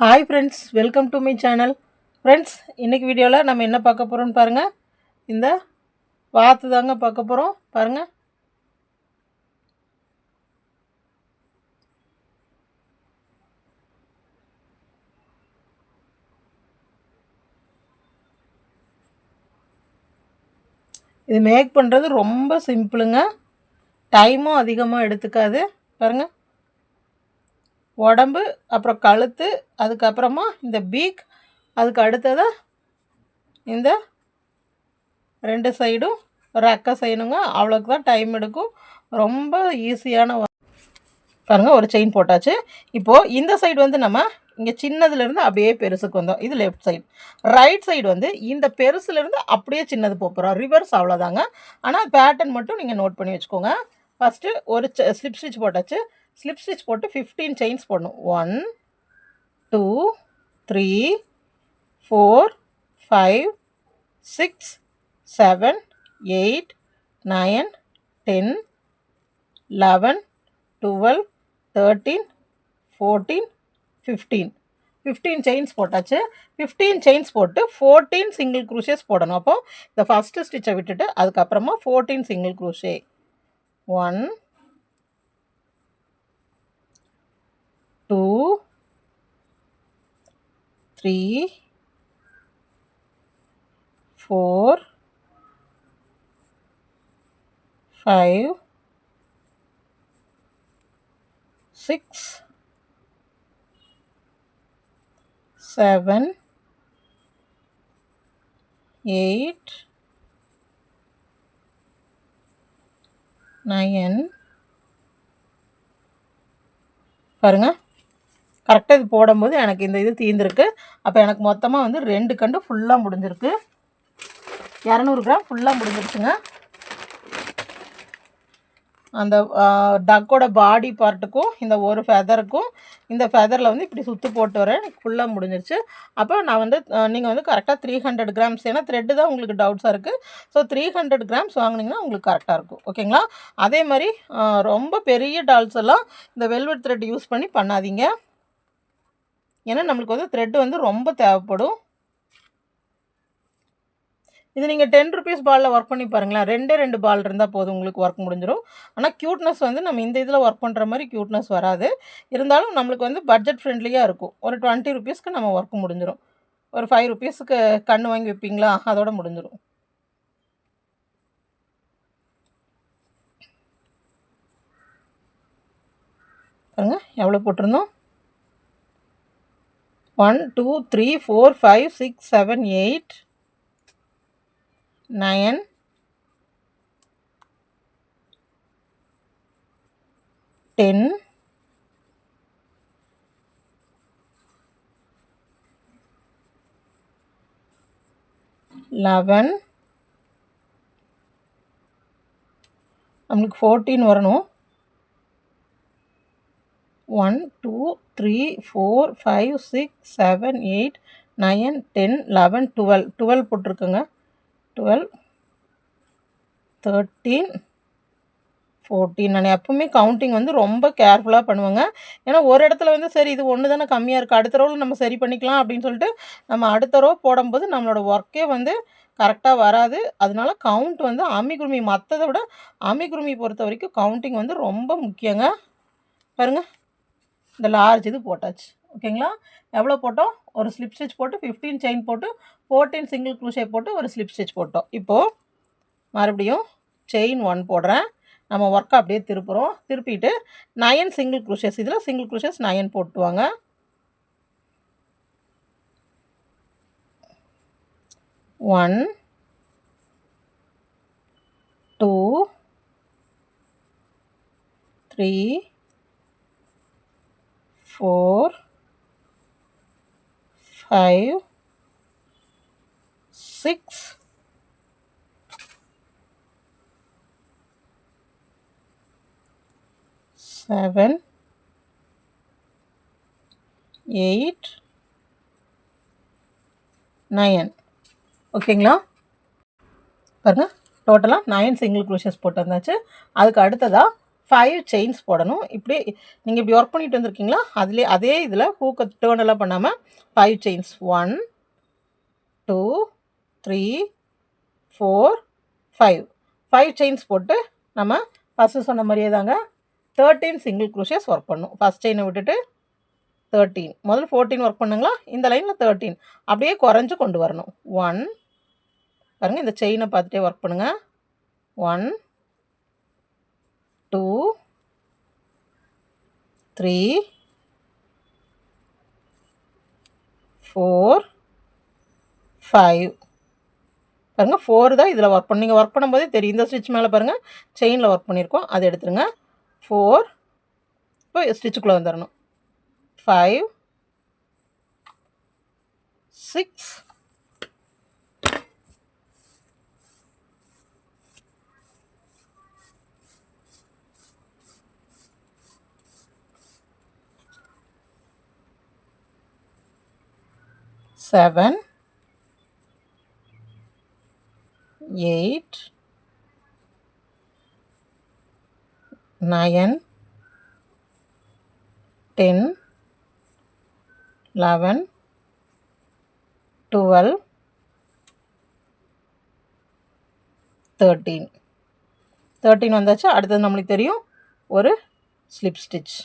Hi friends welcome to my channel friends இன்றைக்கி வீடியோவில் நம்ம என்ன பார்க்க போகிறோம்னு பாருங்கள் இந்த வாத்து தாங்க பார்க்க போகிறோம் பாருங்கள் இது மேக் பண்ணுறது ரொம்ப சிம்பிளுங்க டைமும் அதிகமாக எடுத்துக்காது. பாருங்கள் உடம்பு அப்புறம் கழுத்து அதுக்கப்புறமா இந்த பீக் அதுக்கு அடுத்தது இந்த ரெண்டு சைடும் ரெக்கை செய்யணுங்க அவ்வளோக்கு தான் டைம் எடுக்கும். ரொம்ப ஈஸியான பாருங்கள் பாருங்க ஒரு செயின் போட்டாச்சு. இப்போது இந்த சைடு வந்து நம்ம இங்கே சின்னதுலேருந்து அப்படியே பெருசுக்கு வந்தோம். இது லெஃப்ட் சைடு ரைட் சைடு வந்து இந்த பெருசுலேருந்து அப்படியே சின்னது போகிறோம் ரிவர்ஸ் அவ்வளோதாங்க ஆனால் பேட்டர்ன் மட்டும் நீங்கள் நோட் பண்ணி வச்சுக்கோங்க. ஃபஸ்ட்டு ஒரு ஸ்லிப் ஸ்டிச் போட்டாச்சு. ஸ்லிப் ஸ்டிச் போட்டு ஃபிஃப்டீன் செயின்ஸ் போடணும். One two three four five six seven eight nine ten eleven twelve thirteen fourteen fifteen fifteen chains போட்டாச்சு. ஃபிஃப்டீன் செயின்ஸ் போட்டு ஃபோர்டீன் சிங்கிள் குரூஷேஸ் போடணும். அப்போது இந்த ஃபஸ்ட்டு ஸ்டிச்சை விட்டுட்டு அதுக்கப்புறமா fourteen single crochet one two three four five six seven eight nine பாருங்க கரெக்டாக இது போடும்போது எனக்கு இந்த இது தீர்ந்துருக்கு. அப்போ எனக்கு மொத்தமாக வந்து ரெண்டு கண்டு ஃபுல்லாக முடிஞ்சிருக்கு. இரநூறு கிராம் ஃபுல்லாக முடிஞ்சிருச்சுங்க. அந்த டக்கோட பாடி பார்ட்டுக்கும் இந்த ஒரு ஃபெதருக்கும் இந்த ஃபெதரில் வந்து இப்படி சுற்று போட்டு வரேன் எனக்கு ஃபுல்லாக முடிஞ்சிருச்சு. அப்போ நான் வந்து நீங்கள் வந்து கரெக்டாக த்ரீ ஹண்ட்ரட் கிராம்ஸ் ஏன்னா த்ரெட்டு தான் உங்களுக்கு டவுட்ஸாக இருக்குது ஸோ த்ரீ ஹண்ட்ரட் கிராம்ஸ் வாங்கினீங்கன்னா உங்களுக்கு கரெக்டாக இருக்கும். ஓகேங்களா? அதே மாதிரி ரொம்ப பெரிய டால்ஸ் எல்லாம் இந்த வெல்வெட் த்ரெட் யூஸ் பண்ணி பண்ணாதீங்க. ஏன்னா நம்மளுக்கு வந்து த்ரெட் வந்து ரொம்ப தேவைப்படும். இது நீங்கள் டென் ருபீஸ் பாலில் ஒர்க் பண்ணி பாருங்களேன். ரெண்டே ரெண்டு பால் இருந்தால் போதும் உங்களுக்கு ஒர்க் முடிஞ்சிடும். ஆனால் க்யூட்னஸ் வந்து நம்ம இந்த இதில் ஒர்க் பண்ணுற மாதிரி க்யூட்னஸ் வராது. இருந்தாலும் நம்மளுக்கு வந்து பட்ஜெட் ஃப்ரெண்ட்லியாக இருக்கும். ஒரு டுவெண்ட்டி ருபீஸ்க்கு நம்ம ஒர்க் முடிஞ்சிடும் ஒரு ஃபைவ் ருபீஸுக்கு கன்று வாங்கி வைப்பீங்களா? அதோட முடிஞ்சிடும் பாருங்க எவ்வளோ போட்டிருந்தோம்? One two three four five six seven eight nine ten eleven நம்மளுக்கு ஃபோர்டீன் வரணும் one two three four five six seven eight nine ten eleven twelve. Twelve போட்டிருக்குங்க. Twelve thirteen fourteen நான் எப்போவுமே கவுண்டிங் வந்து ரொம்ப கேர்ஃபுல்லாக பண்ணுவேங்க. ஏன்னா ஒரு இடத்துல வந்து சரி இது ஒன்று தானே கம்மியாக இருக்குது அடுத்த ரோவில் நம்ம சரி பண்ணிக்கலாம் அப்படின்னு சொல்லிட்டு நம்ம அடுத்த ரோ போடும்போது நம்மளோட ஒர்க்கே வந்து கரெக்டாக வராது. அதனால கவுண்ட் வந்து அமிகுருமி மற்றதை விட அமிகுருமி பொறுத்த வரைக்கும் கவுண்டிங் வந்து ரொம்ப முக்கியங்க. பாருங்க. இந்த லார்ஜ் இது போட்டாச்சு. ஓகேங்களா? எவ்வளோ போட்டோம்? ஒரு ஸ்லிப் ஸ்டிச் போட்டு ஃபிஃப்டீன் செயின் போட்டு ஃபோர்டீன் சிங்கிள் க்ரூஷே போட்டு ஒரு ஸ்லிப் ஸ்டிச் போட்டோம். இப்போது மறுபடியும் செயின் ஒன் போடுறேன். நம்ம ஒர்க்கை அப்படியே திருப்புறோம். திருப்பிட்டு நயன் சிங்கிள் க்ரூஷஸ் இதில் single crochets nine போட்டுவாங்க. One two three four five six seven eight nine ஓகேங்களா பாருங்க டோட்டலாக நைன் சிங்கிள் க்ரூஷஸ் போட்டு வந்தாச்சு அதுக்கு அடுத்ததாக ஃபைவ் செயின்ஸ் போடணும். இப்படி நீங்கள் இப்படி ஒர்க் பண்ணிட்டு வந்திருக்கீங்களா? அதிலே அதே இதில் ஹூக்கை டேர்ன் எல்லாம் பண்ணாமல் five chains one two three four five five chains போட்டு நம்ம ஃபஸ்ட்டு சொன்ன மாதிரியே தாங்க தேர்ட்டீன் சிங்கிள் குரோஷியஸ் ஒர்க் பண்ணும். ஃபஸ்ட் செயினை விட்டுட்டு தேர்ட்டீன் முதல்ல ஃபோர்டீன் ஒர்க் பண்ணுங்களா? இந்த லைனில் தேர்ட்டீன் அப்படியே குறைஞ்சு கொண்டு வரணும். ஒன் பாருங்கள் இந்த செயினை பார்த்துட்டே ஒர்க் பண்ணுங்கள் one two three four five பாருங்கள் ஃபோர் தான் இதில் ஒர்க் பண்ணி நீங்கள் ஒர்க் பண்ணும்போதே தெரியும். இந்த ஸ்டிச் மேலே பாருங்கள் செயினில் ஒர்க் பண்ணியிருக்கோம் அதை எடுத்துருங்க. ஃபோர் இப்போ ஸ்டிச்சுக்குள்ளே வந்துடணும் five six seven eight nine ten eleven twelve thirteen thirteen வந்தாச்சு. அடுத்தது நம்மளுக்கு தெரியும் ஒரு ஸ்லிப் ஸ்டிச்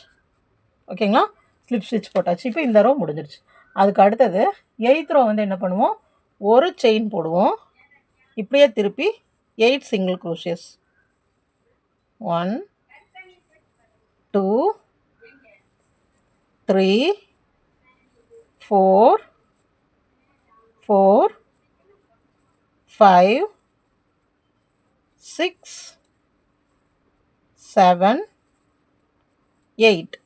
ஓகேங்களா ஸ்லிப் ஸ்டிச் போட்டாச்சு. இப்போ இந்த ரோ முடிஞ்சிருச்சு. அதுக்கு அடுத்தது எயித் ரோ வந்து என்ன பண்ணுவோம்? ஒரு செயின் போடுவோம். இப்படியே திருப்பி eight single crochets one two three four four five six seven eight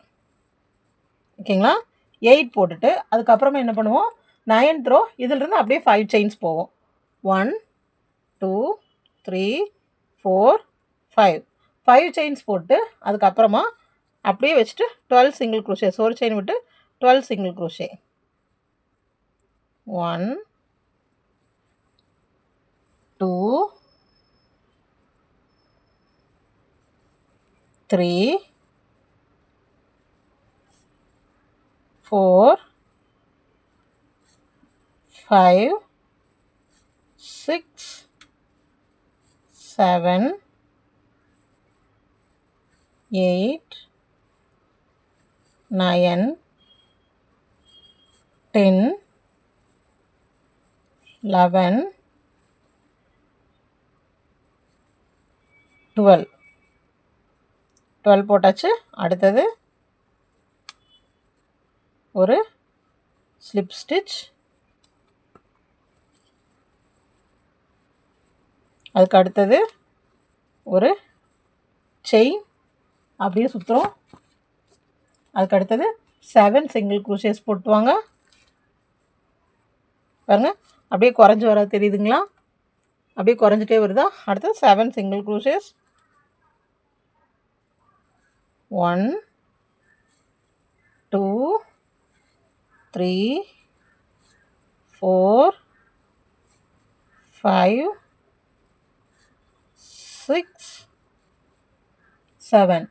ஓகேங்களா? எயிட் போட்டுட்டு அதுக்கப்புறமா என்ன பண்ணுவோம்? நைன்த் ரோ இதிலிருந்து அப்படியே ஃபைவ் செயின்ஸ் போவோம். One two three four five five chains போட்டு அதுக்கப்புறமா அப்படியே வச்சுட்டு டுவெல் சிங்கிள் குரூஷே ஒரு செயின் விட்டு twelve single crochet one two three four five six seven eight nine ten eleven twelve twelve போட்டாச்சு அடுத்தது ஒரு ஸ்லிப் ஸ்டிச் அதுக்கு அடுத்தது ஒரு செயின் அப்படியே சுற்றுறோம் அதுக்கு அடுத்தது செவன் சிங்கிள் குரூஷியஸ் போட்டுவாங்க. பாருங்கள் அப்படியே குறைஞ்சி வர தெரியுதுங்களா? அப்படியே குறைஞ்சிட்டே வருதா? அடுத்தது seven single crochets one two three four five six seven.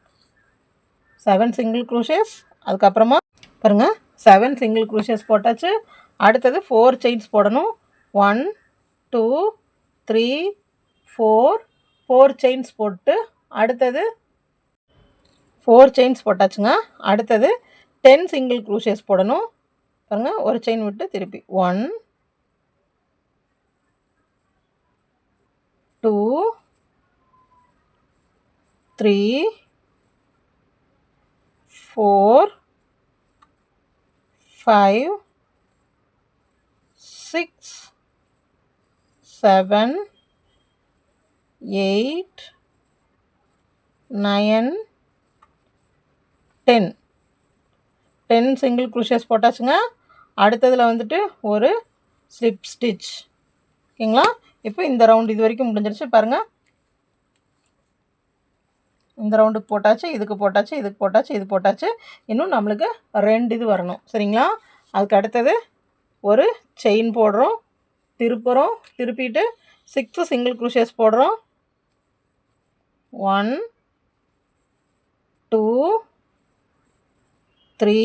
Seven single crochets அதுக்கப்புறமா பாருங்கள் செவன் சிங்கிள் குரூஷஸ் போட்டாச்சு. அடுத்தது ஃபோர் செயின்ஸ் போடணும். One two three four four chains போட்டு அடுத்தது ஃபோர் செயின்ஸ் போட்டாச்சுங்க. அடுத்தது டென் சிங்கிள் குரூஷஸ் போடணும். பாருங்கள் ஒரு செயின் விட்டு திருப்பி. One two three four five six seven eight nine ten ten single crochets போட்டாச்சுங்க. அடுத்ததில் வந்துட்டு ஒரு ஸ்லிப் ஸ்டிச் ஓகேங்களா? இப்போ இந்த ரவுண்டு இது வரைக்கும் முடிஞ்சிருச்சு. பாருங்கள் இந்த ரவுண்டுக்கு போட்டாச்சு இதுக்கு போட்டாச்சு இதுக்கு போட்டாச்சு இது போட்டாச்சு. இன்னும் நம்மளுக்கு ரெண்டு இது வரணும். சரிங்களா? அதுக்கு அடுத்தது ஒரு செயின் போடுறோம். திருப்புறோம். திருப்பிட்டு சிக்ஸு சிங்கிள் குரூஷியஸ் போடுறோம். One two three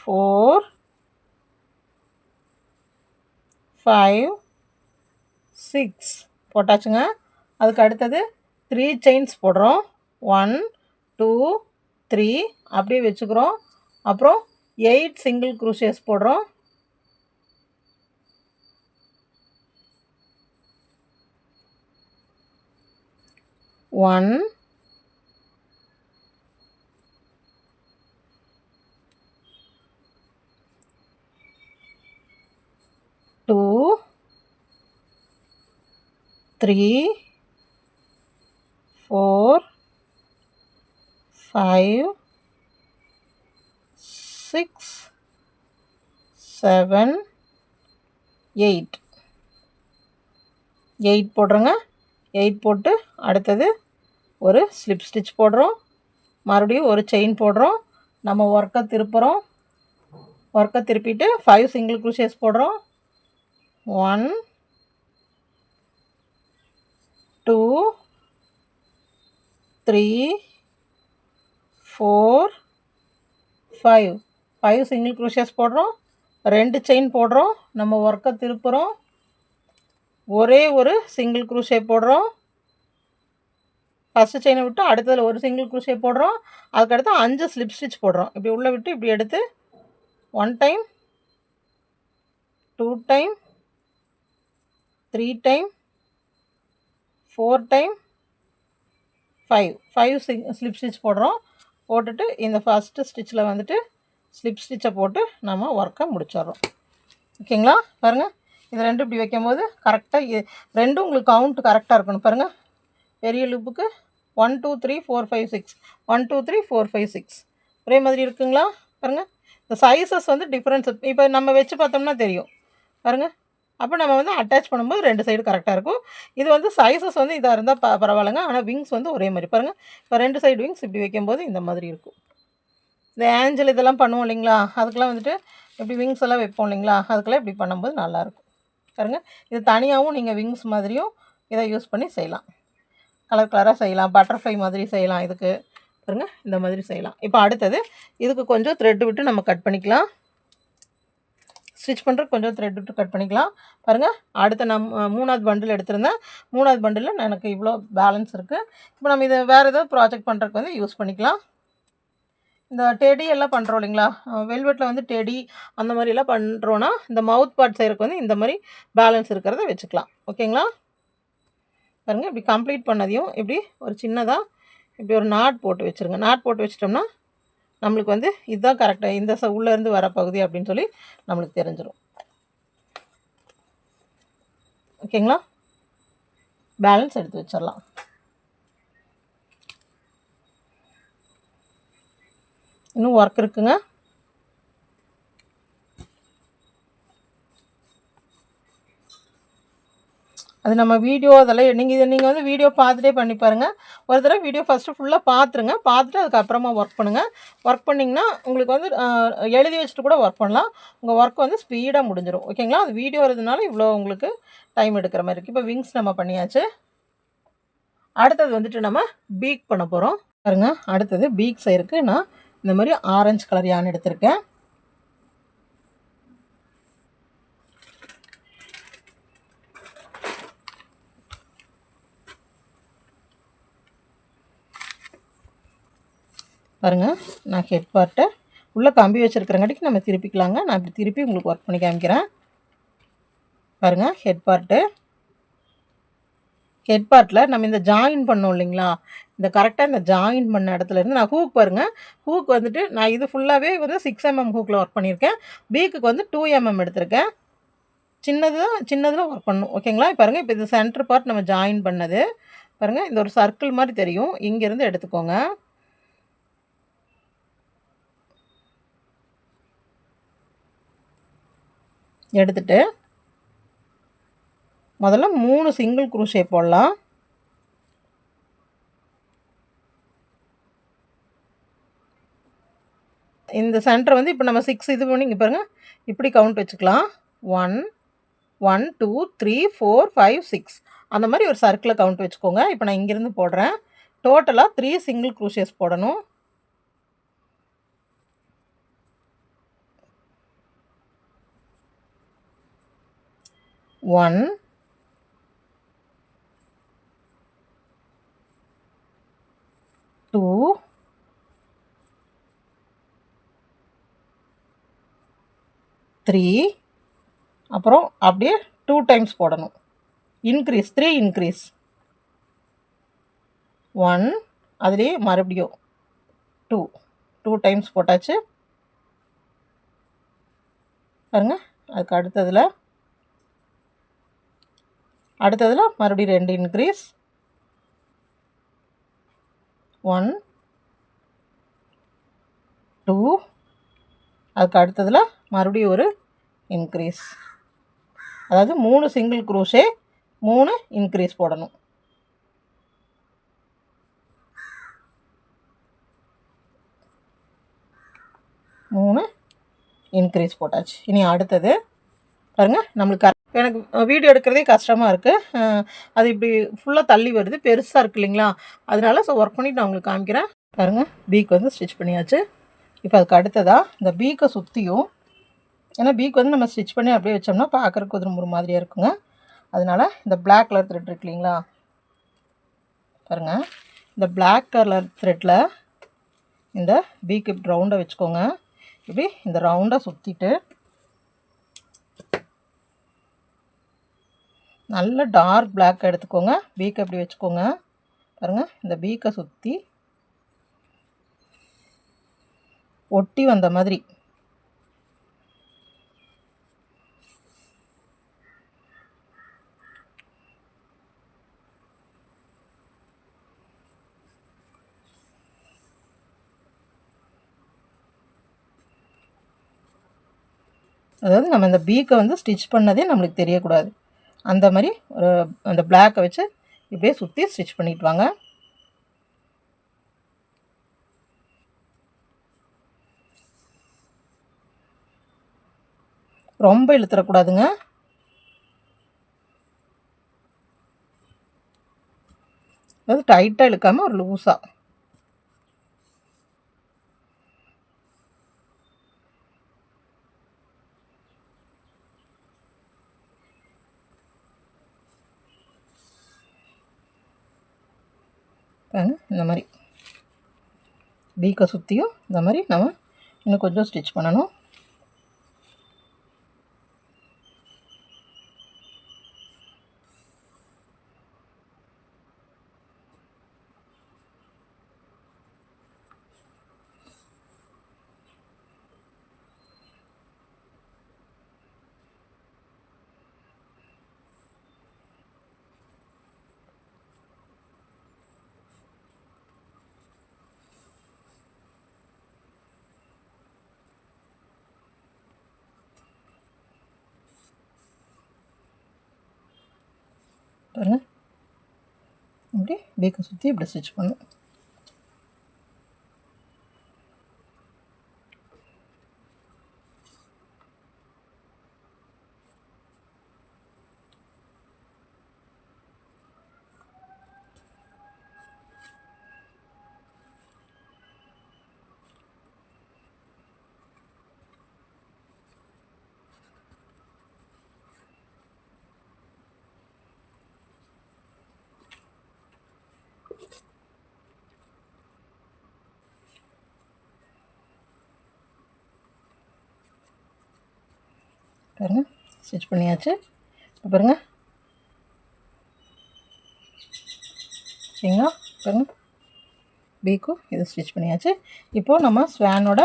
four five six போட்டாச்சுங்க. அதுக்கு அடுத்தது த்ரீ செயின்ஸ் போடுறோம். ஒன் டூ த்ரீ அப்படியே வச்சுக்கிறோம். அப்புறம் எயிட் சிங்கிள் குரூஷியஸ் போடுறோம். One two three four five six seven eight. Eight போடுறோங்க. Eight போட்டு அடுத்தது ஒரு ஸ்லிப் ஸ்டிச் போடுறோம். மறுபடியும் ஒரு செயின் போடுறோம். நம்ம ஒர்க்கை திருப்புறோம். ஒர்க்கை திருப்பிட்டு ஃபைவ் சிங்கிள் குரூஷியஸ் போடுறோம். One two three four five five single crochets போடுறோம். ரெண்டு செயின் போடுறோம். நம்ம ஒர்க்கை திருப்புறோம். ஒரே ஒரு சிங்கிள் குரூஷே போடுறோம். ஃபஸ்ட்டு செயினை விட்டு அடுத்ததில் ஒரு சிங்கிள் குரூஷே போடுறோம். அதுக்கடுத்து அஞ்சு ஸ்லிப் ஸ்டிச் போடுறோம். இப்படி உள்ளே விட்டு இப்படி எடுத்து one time two time three time four time five five slip stitch போடுறோம். போட்டுட்டு இந்த ஃபஸ்ட்டு ஸ்டிச்சில் வந்துட்டு ஸ்லிப் ஸ்டிச்சை போட்டு நம்ம ஒர்க்கை முடிச்சிடுறோம். ஓகேங்களா? பாருங்கள் இது ரெண்டும் இப்படி வைக்கும்போது கரெக்டாக ரெண்டும் உங்களுக்கு கவுண்ட் கரெக்டாக இருக்கணும். பாருங்கள் பெரிய லுப்புக்கு one two three four five six one two three four five six ஒரே மாதிரி இருக்குங்களா? பாருங்கள் இந்த சைஸஸ் வந்து டிஃப்ரென்ஸ் இப்போ நம்ம வச்சு பார்த்தோம்னா தெரியும். பாருங்கள் அப்போ நம்ம வந்து அட்டாச் பண்ணும்போது ரெண்டு சைடு கரெக்டாக இருக்கும். இது வந்து சைஸஸ் வந்து இதாக இருந்தால் ப பரவாயில்லைங்க. ஆனால் விங்ஸ் வந்து ஒரே மாதிரி. பாருங்கள் இப்போ ரெண்டு சைடு விங்ஸ் இப்படி வைக்கும்போது இந்த மாதிரி இருக்கும். இந்த ஏஞ்சல் இதெல்லாம் பண்ணுவோம் இல்லைங்களா? அதுக்கெல்லாம் வந்துட்டு இப்படி விங்ஸ் எல்லாம் வைப்போம் இல்லைங்களா? அதுக்கெல்லாம் இப்படி பண்ணும்போது நல்லாயிருக்கும் பாருங்கள் இது தனியாகவும் நீங்கள் விங்ஸ் மாதிரியும் இதை யூஸ் பண்ணி செய்யலாம். கலர் கலராக செய்யலாம். பட்டர்ஃப்ளை மாதிரி செய்யலாம். இதுக்கு. பாருங்கள் இந்த மாதிரி செய்யலாம். இப்போ அடுத்தது இதுக்கு கொஞ்சம் த்ரெட்டு விட்டு நம்ம கட் பண்ணிக்கலாம். ஸ்டிச் பண்ணுறதுக்கு கொஞ்சம் த்ரெட் விட்டு கட் பண்ணிக்கலாம். பாருங்கள் அடுத்த நான் மூணாவது பண்டில் எடுத்திருந்தேன். மூணாவது பண்டில் எனக்கு இவ்வளோ பேலன்ஸ் இருக்குது இப்போ நம்ம இதை வேறு ஏதாவது ப்ராஜெக்ட் பண்ணுறதுக்கு வந்து யூஸ் பண்ணிக்கலாம். இந்த டெடி எல்லாம் பண்ணுறோம் இல்லைங்களா? வெல்வெட்டில் வந்து டெடி அந்த மாதிரிலாம் பண்ணுறோன்னா இந்த மவுத் பார்ட் செய்கிறதுக்கு வந்து இந்த மாதிரி பேலன்ஸ் இருக்கிறத வச்சுக்கலாம். ஓகேங்களா? பாருங்கள் இப்படி கம்ப்ளீட் பண்ணதையும் இப்படி ஒரு சின்னதாக இப்படி ஒரு நாட் போட்டு வச்சுருங்க. நாட் போட்டு வச்சிட்டோம்னா நம்மளுக்கு வந்து இதுதான் கரெக்டாக இந்த ச உள்ளேருந்து வர பகுதி அப்படின்னு சொல்லி நம்மளுக்கு தெரிஞ்சிடும் ஓகேங்களா பேலன்ஸ் எடுத்து வச்சிடலாம். இன்னும் ஒர்க் இருக்குங்க. அது நம்ம வீடியோ அதெல்லாம் நீங்கள் இதை நீங்கள் வந்து வீடியோ பார்த்துட்டே பண்ணி பாருங்கள் ஒரு தடவை வீடியோ ஃபஸ்ட்டு ஃபுல்லாக பார்த்துருங்க பார்த்துட்டு அதுக்கப்புறமா ஒர்க் பண்ணுங்கள் ஒர்க் பண்ணிங்கன்னா உங்களுக்கு வந்து எழுதி வச்சுட்டு கூட ஒர்க் பண்ணலாம். உங்கள் ஒர்க் வந்து ஸ்பீடாக முடிஞ்சிடும் ஓகேங்களா அது வீடியோ வரதுனால இவ்வளோ உங்களுக்கு டைம் எடுக்கிற மாதிரி இருக்குது இப்போ விங்ஸ் நம்ம பண்ணியாச்சு. அடுத்தது வந்துட்டு நம்ம பீக் பண்ண போகிறோம் பாருங்கள் அடுத்தது பீக் சைருக்கு நான் இந்த மாதிரி ஆரஞ்சு கலர் யான் எடுத்திருக்கேன். பாருங்கள் நான் ஹெட் பார்ட்டை உள்ளே கம்பி வச்சுருக்கிறங்காட்டிக்கு நம்ம திருப்பிக்கலாங்க. நான் இப்படி திருப்பி உங்களுக்கு ஒர்க் பண்ணி காமிக்கிறேன். பாருங்கள் ஹெட் பார்ட்டு ஹெட் பார்ட்டில் நம்ம இந்த ஜாயின் பண்ணோம் இல்லைங்களா? இந்த கரெக்டாக இந்த ஜாயின் பண்ண இடத்துல இருந்து நான் ஹூக் பாருங்கள் ஹூக் வந்துட்டு நான் இது ஃபுல்லாகவே வந்து சிக்ஸ் எம்எம் ஹூக்கில் ஒர்க் பண்ணியிருக்கேன். பீக்குக்கு வந்து டூ எம்எம் எடுத்திருக்கேன். சின்னது தான் சின்னதில் ஒர்க் பண்ணணும் ஓகேங்களா பாருங்கள் இப்போ இது சென்டர் பார்ட் நம்ம ஜாயின் பண்ணது. பாருங்கள் இந்த ஒரு சர்க்கிள் மாதிரி தெரியும். இங்கேருந்து எடுத்துக்கோங்க. எடுத்துகிட்டு முதல்ல மூணு சிங்கிள் குரூஷே போடலாம். இந்த சென்டர் வந்து இப்போ நம்ம சிக்ஸ் இது பண்ணி இங்கே பாருங்கள் இப்படி கவுண்ட் வச்சுக்கலாம். One one two three four five six அந்த மாதிரி ஒரு சர்க்கிளை கவுண்ட் வச்சுக்கோங்க. இப்போ நான் இங்கேருந்து போடுறேன். டோட்டலாக த்ரீ சிங்கிள் க்ரூஷியஸ் போடணும். ஒன் டூ த்ரீ அப்புறம் அப்படியே டூ டைம்ஸ் போடணும். இன்க்ரீஸ் த்ரீ இன்க்ரீஸ் ஒன் அதுலேயே மறுபடியும் டூ டூ டைம்ஸ் போட்டாச்சு. பாருங்க அதுக்கு அடுத்ததில் அடுத்ததில் மறுபடியும் ரெண்டு இன்க்ரீஸ் ஒன் டூ அதுக்கு அடுத்ததில் மறுபடியும் ஒரு இன்க்ரீஸ் அதாவது மூணு சிங்கிள் குரூஷே மூணு இன்க்ரீஸ் போடணும். மூணு இன்க்ரீஸ் போட்டாச்சு. இனி அடுத்தது பாருங்கள் நம்மளுக்கு எனக்கு வீடியோ எடுக்கிறதே கஷ்டமாக இருக்குது அது இப்படி ஃபுல்லாக தள்ளி வருது பெருசாக இருக்கு இல்லைங்களா? அதனால ஸோ ஒர்க் பண்ணிட்டு நான் உங்களுக்கு காமிக்கிறேன். பாருங்கள் பீக் வந்து ஸ்டிச் பண்ணியாச்சு. இப்போ அதுக்கு அடுத்ததாக இந்த பீக்கை சுற்றியும் ஏன்னா பீக் வந்து நம்ம ஸ்டிச் பண்ணி அப்படியே வச்சோம்னா பார்க்குறக்கு ஒரு ஒரு மாதிரியாக இருக்குங்க. அதனால இந்த பிளாக் கலர் த்ரெட் இருக்கு இல்லைங்களா? பாருங்கள் இந்த பிளாக் கலர் த்ரெட்டில் இந்த பீக் இப்படி ரவுண்டாக வச்சுக்கோங்க. இப்படி இந்த ரவுண்டாக சுற்றிட்டு நல்ல டார்க் பிளாக் எடுத்துக்கோங்க. பீக் எப்படி வச்சுக்கோங்க? பாருங்கள் இந்த பீக்கை சுற்றி ஒட்டி வந்த மாதிரி. அதாவது நம்ம இந்த பீக்கை வந்து ஸ்டிச் பண்ணதே நம்மளுக்கு தெரியக்கூடாது. அந்த மாதிரி ஒரு அந்த பிளாக்கை வச்சு இப்படியே சுற்றி ஸ்டிச் பண்ணிட்டு வாங்க. ரொம்ப இழுத்துறக்கூடாதுங்க அதாவது டைட்டாக இழுக்காமல் ஒரு லூஸாக பாருங்க இந்த மாதிரி. பீக்கை சுற்றியும் இந்த மாதிரி நம்ம இன்னும் கொஞ்சம் ஸ்டிச் பண்ணணும். பாருங்கள் இப்படி பேக்கை சுற்றி இப்படி ஸ்டிச் பண்ணும் பாருங்க ஸ்டிச் பண்ணியாச்சு. இப்போ பாருங்க. சரிங்களா பாருங்க. பீக்கும் இது ஸ்டிச் பண்ணியாச்சு. இப்போது நம்ம ஸ்வேனோட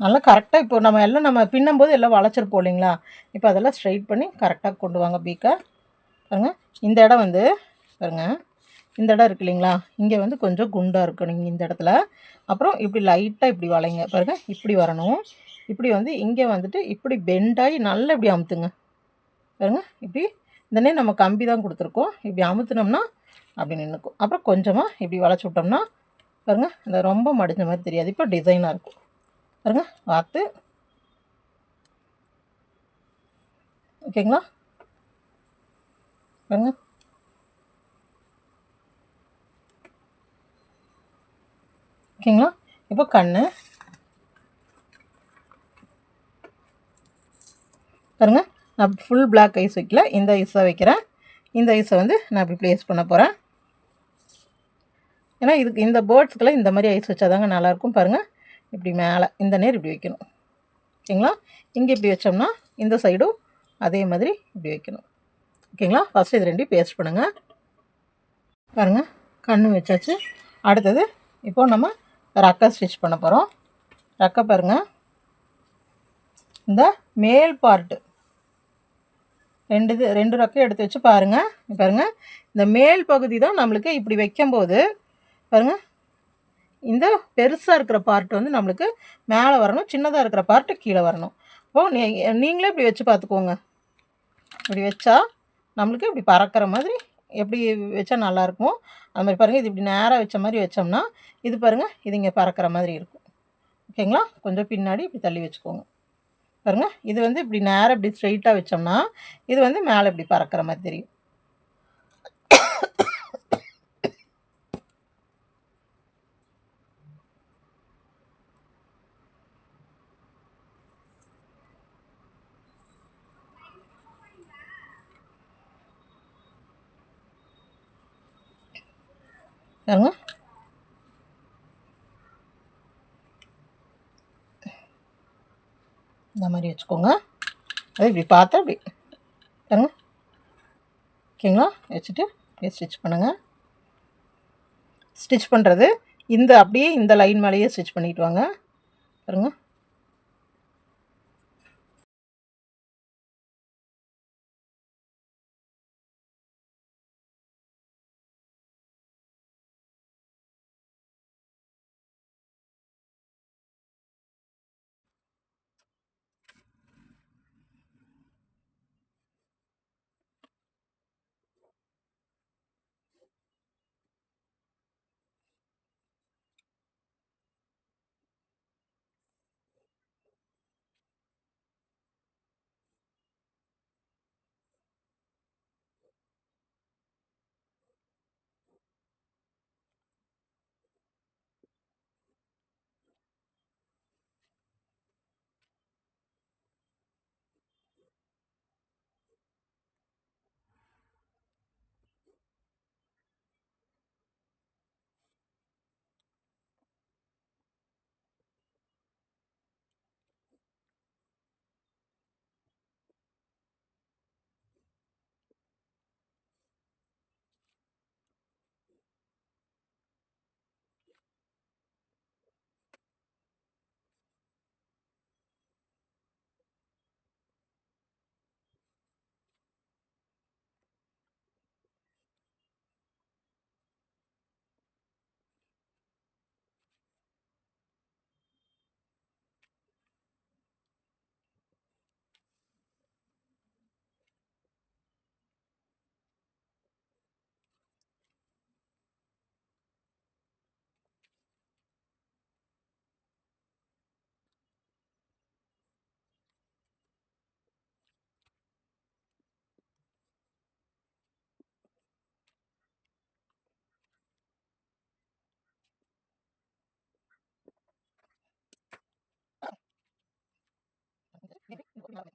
நல்லா கரெக்டாக இப்போ நம்ம எல்லாம் நம்ம பின்னும்போது எல்லாம் வளைச்சிருப்போம் இல்லைங்களா? இப்போ அதெல்லாம் ஸ்ட்ரைட் பண்ணி கரெக்டாக கொண்டு வாங்க பீக்கை. பாருங்கள் இந்த இடம் வந்து பாருங்கள் இந்த இடம் இருக்கு இல்லைங்களா? இங்கே வந்து கொஞ்சம் குண்டாக இருக்கணும் நீங்கள் இந்த இடத்துல. அப்புறம் இப்படி லைட்டாக இப்படி வளைங்க. பாருங்கள் இப்படி வரணும். இப்படி வந்து இங்கே வந்துட்டு இப்படி பெண்டாகி நல்லா இப்படி அமுத்துங்க. பாருங்க இப்படி இந்த நம்ம கம்பி தான் கொடுத்துருக்கோம். இப்படி அமுத்துனோம்னா அப்படி நின்றுக்கும் அப்புறம் கொஞ்சமாக இப்படி வளைச்சி விட்டோம்னா பாருங்க இந்த ரொம்ப மடிஞ்ச மாதிரி தெரியாது. இப்போ டிசைனாக இருக்கும். பாருங்க பார்த்து. ஓகேங்களா பாருங்க. ஓகேங்களா இப்போ கண் பாருங்கள் நான் ஃபுல் பிளாக் ஐஸ் வைக்கல. இந்த ஐஸை வைக்கிறேன். இந்த ஐஸை வந்து நான் இப்படி ப்ளேஸ் பண்ண போகிறேன் ஏன்னா இதுக்கு இந்த பேர்ட்ஸ்க்கெல்லாம் இந்த மாதிரி ஐஸ் வச்சாதாங்க நல்லாயிருக்கும் பாருங்கள் இப்படி மேலே இந்த நேர் இப்படி வைக்கணும். ஓகேங்களா இங்கே இப்படி வச்சோம்னா இந்த சைடும் அதே மாதிரி இப்படி வைக்கணும். ஓகேங்களா? ஃபஸ்ட்டு இது ரெண்டையும் பேஸ்ட் பண்ணுங்கள் பாருங்கள் கண்ணு வச்சாச்சு. அடுத்தது இப்போ நம்ம ரக்கை ஸ்டிச் பண்ண போகிறோம் ரக்கை பாருங்கள் இந்த மேல் பார்ட்டு ரெண்டு இது ரெண்டு ரொக்கம் எடுத்து வச்சு பாருங்கள் பாருங்கள் இந்த மேல் பகுதி தான் நம்மளுக்கு இப்படி வைக்கும்போது பாருங்கள் இந்த பெருசாக இருக்கிற பார்ட் வந்து நம்மளுக்கு மேலே வரணும் சின்னதாக இருக்கிற பார்ட்டு கீழே வரணும். இப்போது நீ நீங்களே இப்படி வச்சு பார்த்துக்கோங்க. இப்படி வச்சா நம்மளுக்கு இப்படி பறக்கிற மாதிரி எப்படி வச்சா நல்லாயிருக்குமோ அது மாதிரி பாருங்கள் இது இப்படி நேராக வச்ச மாதிரி வச்சோம்னா இது பாருங்கள் இது இங்கே பறக்கிற மாதிரி இருக்கும். ஓகேங்களா? கொஞ்சம் பின்னாடி இப்படி தள்ளி வச்சுக்கோங்க. பாருங்கள் இது வந்து இப்படி நேராக இப்படி ஸ்ட்ரைட்டாக வச்சோம்னா இது வந்து மேலே இப்படி பறக்கிற மாதிரி தெரியும். பாருங்க. இந்த மாதிரி வச்சுக்கோங்க. அது இப்படி பார்த்தா அப்படி பாருங்க. ஓகேங்களா? வச்சுட்டு அப்படியே ஸ்டிச் பண்ணுங்கள் ஸ்டிச் பண்ணுறது இந்த அப்படியே இந்த லைன் மேலேயே ஸ்டிச் பண்ணிவிட்டு வாங்க. பாருங்க.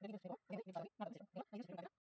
¿Qué quieres.